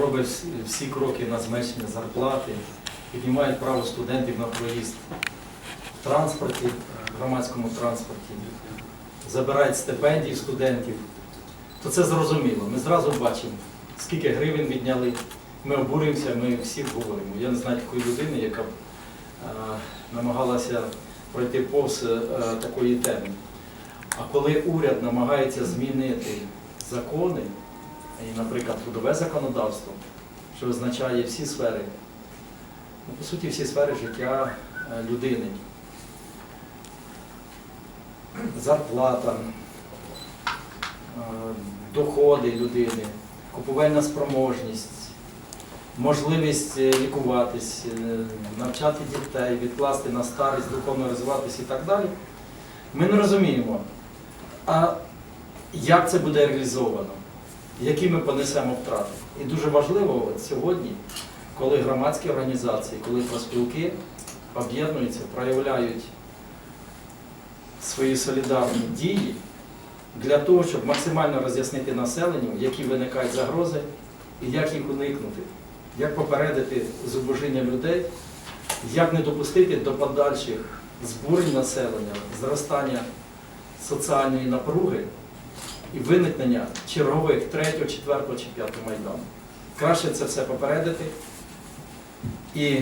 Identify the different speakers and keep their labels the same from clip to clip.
Speaker 1: робить всі- кроки на зменшення зарплати, піднімають право студентів на проїзд в транспорті, в громадському транспорті, забирають стипендії студентів, то це зрозуміло. Ми зразу бачимо, скільки гривень відняли. Ми обурюємося, ми всі говоримо. Я не знаю такої людини, яка б е, намагалася пройти повз е, такої теми. А коли уряд намагається змінити закони, і, наприклад, трудове законодавство, що визначає всі сфери, ну, по суті, всі сфери життя е, людини, зарплата, е, доходи людини, купувальна спроможність, можливість е, лікуватись, навчати дітей, відкласти на старість, духовно розвиватись і так далі. Ми не розуміємо, а як це буде реалізовано, які ми понесемо втрати. І дуже важливо сьогодні, коли громадські організації, коли проспілки об'єднуються, проявляють свої солідарні дії для того, щоб максимально роз'яснити населенню, які виникають загрози і як їх уникнути, як попередити зубожіння людей, як не допустити до подальших збурень населення, зростання соціальної напруги і виникнення чергових третього, четвертого чи п'ятого майдану. Краще це все попередити і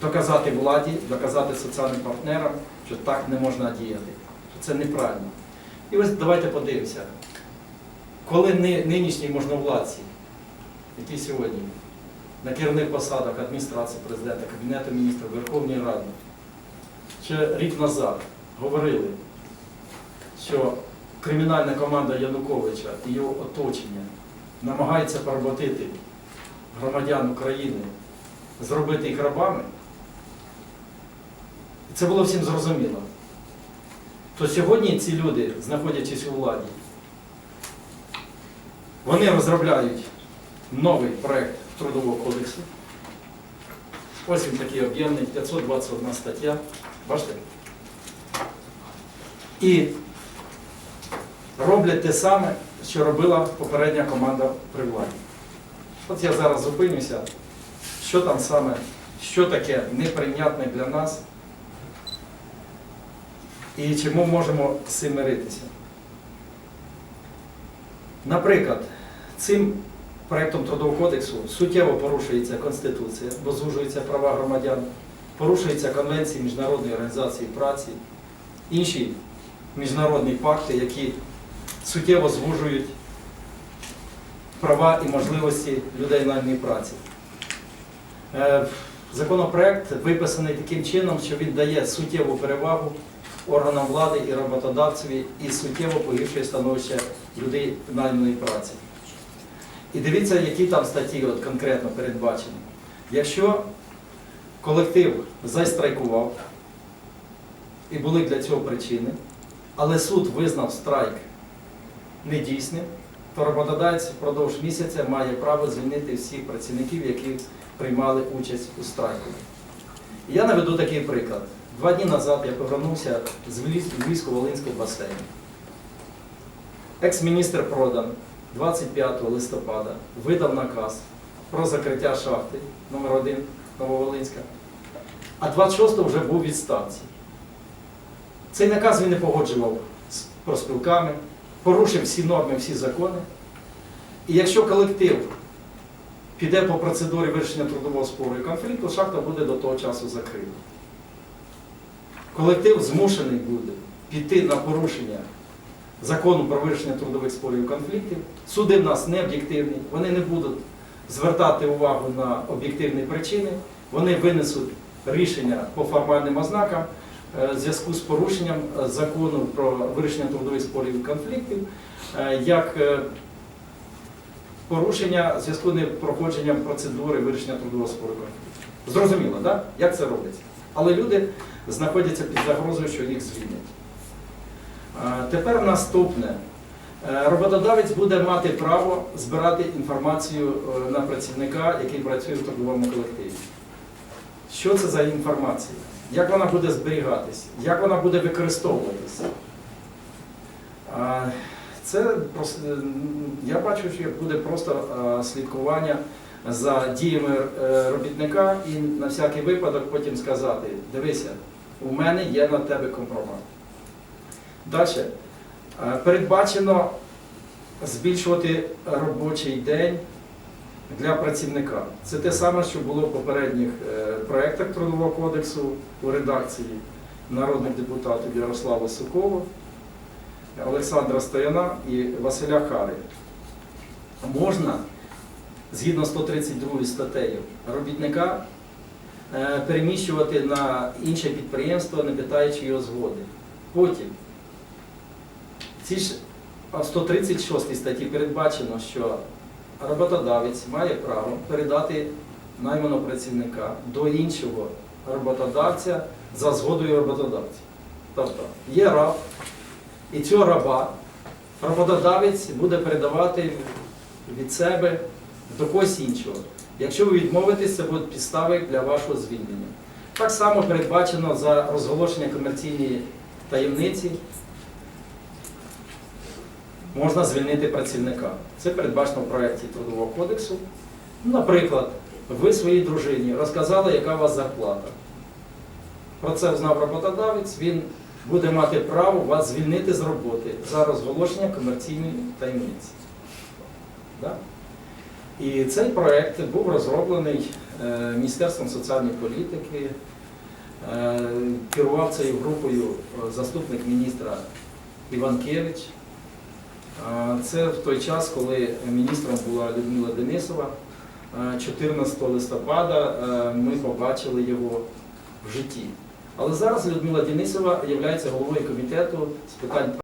Speaker 1: доказати владі, доказати соціальним партнерам, що так не можна діяти, що це неправильно. І ось давайте подивимося, коли ни- нинішні можновладці, які сьогодні на керівних посадах адміністрації президента, Кабінету міністрів, Верховної Ради, ще рік назад говорили, що кримінальна команда Януковича і його оточення намагається поработити громадян України, зробити їх рабами, і це було всім зрозуміло. То сьогодні ці люди, знаходячись у владі, вони розробляють новий проект Трудового кодексу. Ось він такий об'ємний, 521 стаття. Бачите? І роблять те саме, що робила попередня команда при владі. От я зараз зупинюся, що там саме, що таке неприйнятне для нас і чому можемо з цим миритися. Наприклад, цим проєктом Трудового кодексу суттєво порушується Конституція, бо звужуються права громадян, порушуються конвенції Міжнародної організації праці, інші міжнародні пакти, які суттєво звужують права і можливості людей наймної праці. Е, Законопроект виписаний таким чином, що він дає суттєву перевагу органам влади і роботодавцеві і суттєво погіршує становище людей найманої праці. І дивіться, які там статті от конкретно передбачені. Якщо колектив застрайкував, і були для цього причини, але суд визнав страйк недійсним, то роботодавець впродовж місяця має право звільнити всіх працівників, які приймали участь у страйку. Я наведу такий приклад. Два дні назад я повернувся з Львівсько-Волинського басейну. Екс-міністр Продан 25 листопада видав наказ про закриття шахти номер 1 Нововолинська, а 26-го вже був відставці. Цей наказ він не погоджував з проспілками, порушив всі норми, всі закони. І якщо колектив піде по процедурі вирішення трудового спору і конфлікту, шахта буде до того часу закрита. Колектив змушений буде піти на порушення закону про вирішення трудових спорів і конфліктів. Суди в нас не об'єктивні, вони не будуть звертати увагу на об'єктивні причини, вони винесуть рішення по формальним ознакам в зв'язку з порушенням е, закону про вирішення трудових спорів і конфліктів, е, як е, порушення в зв'язку з непроходженням процедури вирішення трудового спору. Зрозуміло, так? Як це робиться? Але люди знаходяться під загрозою, що їх звільнять. Е, Тепер наступне. Е, Роботодавець буде мати право збирати інформацію е, на працівника, який працює в трудовому колективі. Що це за інформація? Як вона буде зберігатись? Як вона буде використовуватися? Е, Це я бачу, що буде просто е, слідкування за діями е, робітника і на всякий випадок потім сказати: дивися, у мене є на тебе компромат. Далі. Передбачено збільшувати робочий день для працівника. Це те саме, що було в попередніх е, проєктах Трудового кодексу у редакції народних депутатів Ярослава Сокова, Олександра Стояна і Василя Хари. Можна, згідно 132 статтею, робітника е, переміщувати на інше підприємство, не питаючи його згоди. Потім ці ж в 136 статті передбачено, що роботодавець має право передати найманого працівника до іншого роботодавця за згодою роботодавця. Тобто є раб, і цього раба роботодавець буде передавати від себе до когось іншого. Якщо ви відмовитесь, це будуть підстави для вашого звільнення. Так само передбачено за розголошення комерційної таємниці можна звільнити працівника. Це передбачено в проєкті Трудового кодексу. Наприклад, ви своїй дружині розказали, яка у вас зарплата. Про це знав роботодавець, він буде мати право вас звільнити з роботи за розголошення комерційної таємниці. Да? І цей проєкт був розроблений е, Міністерством соціальної політики. Е, Керував цією групою е, заступник міністра Іванкевич. Це в той час, коли міністром була Людмила Денисова. Е, 14 листопада е, ми побачили його в житті. Але зараз Людмила Денисова є головою комітету з питань